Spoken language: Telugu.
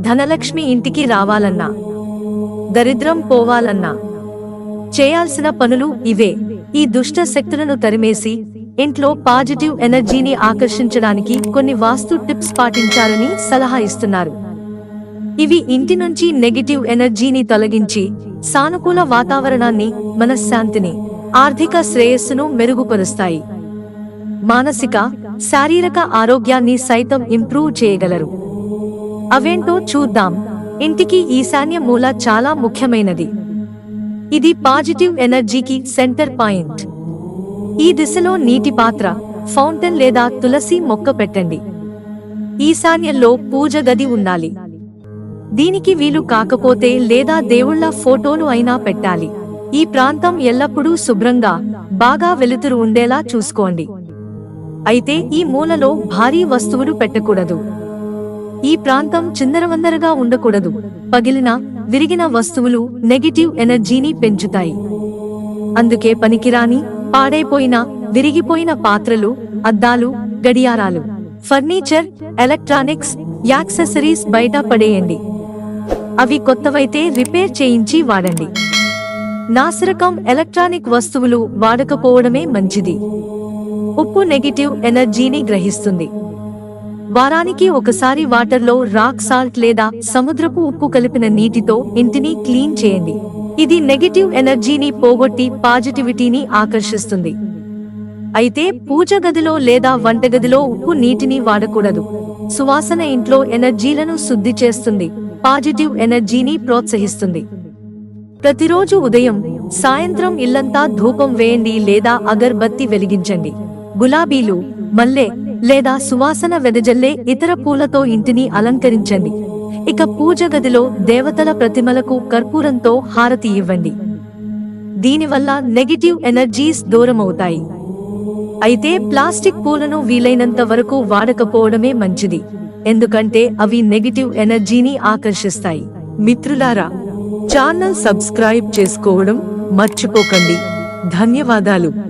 ధనలక్ష్మి ఇంటికి రావాలన్నా దరిద్రం పోవాలన్నా చేయాల్సిన పనులు ఇవే. ఈ దుష్ట శక్తులను తరిమేసి ఇంట్లో పాజిటివ్ ఎనర్జీని ఆకర్షించడానికి కొన్ని వాస్తు టిప్స్ పాటించాలని సలహా ఇస్తున్నారు. ఇవి ఇంటి నుంచి నెగిటివ్ ఎనర్జీని తొలగించి సానుకూల వాతావరణాన్ని మనశ్శాంతిని ఆర్థిక శ్రేయస్సును మెరుగుపరుస్తాయి. మానసిక శారీరక ఆరోగ్యాన్ని సైతం ఇంప్రూవ్ చేయగలరు. అవేంటో చూద్దాం. ఇంటికి ఈశాన్య మూల చాలా ముఖ్యమైనది. ఇది పాజిటివ్ ఎనర్జీకి సెంటర్ పాయింట్. ఈ దిశలో నీటి పాత్ర ఫౌంటైన్ లేదా తులసి మొక్క పెట్టండి. ఈశాన్యంలో పూజ గది ఉండాలి. దీనికి వీలు కాకపోతే లేదా దేవుళ్ళ ఫోటోలు అయినా పెట్టాలి. ఈ ప్రాంతం ఎల్లప్పుడూ శుభ్రంగా బాగా వెలుతురు ఉండేలా చూసుకోండి. అయితే ఈ మూలలో భారీ వస్తువులు పెట్టకూడదు. ఈ ప్రాంతం చిందరవందరగా ఉండకూడదు. పగిలిన విరిగిన వస్తువులు నెగిటివ్ ఎనర్జీని పెంచుతాయి. అందుకే పనికిరాని పాడైపోయిన విరిగిపోయిన పాత్రలు అద్దాలు గడియారాలు ఫర్నిచర్ ఎలక్ట్రానిక్స్ యాక్సెసరీస్ బయట పడేయండి. అవి కొత్తవైతే రిపేర్ చేయించి వాడండి. నాసిరకం ఎలక్ట్రానిక్ వస్తువులు వాడకపోవడమే మంచిది. ఉప్పు నెగిటివ్ ఎనర్జీని గ్రహిస్తుంది. వారానికి ఒకసారి వాటర్లో రాక్ సాల్ట్ లేదా సముద్రపు ఉప్పు కలిపిన నీటితో ఇంటిని క్లీన్ చేయండి. ఇది నెగిటివ్ ఎనర్జీని పోగొట్టి పాజిటివిటీని ఆకర్షిస్తుంది. అయితే పూజ గదిలో లేదా వంటగదిలో ఉప్పు నీటిని వాడకూడదు. సువాసన ఇంట్లో ఎనర్జీలను శుద్ధి చేస్తుంది. పాజిటివ్ ఎనర్జీని ప్రోత్సహిస్తుంది. ప్రతిరోజు ఉదయం సాయంత్రం ఇల్లంతా ధూపం వేయండి లేదా అగర్బత్తి వెలిగించండి. గులాబీలు మల్లె లేదా సువాసన వెదజల్లే ఇతర పూలతో ఇంటిని అలంకరించండి. ఇక పూజ గదిలో దేవతల ప్రతిమలకు కర్పూరంతో హారతి ఇవ్వండి. దీనివల్ల నెగిటివ్ ఎనర్జీస్ దూరమవుతాయి. అయితే ప్లాస్టిక్ పూలను వీలైనంత వరకు వాడకపోవడమే మంచిది. ఎందుకంటే అవి నెగిటివ్ ఎనర్జీని ఆకర్షిస్తాయి. మిత్రులారా ఛానల్ సబ్స్క్రైబ్ చేసుకోవడం మర్చిపోకండి. ధన్యవాదాలు.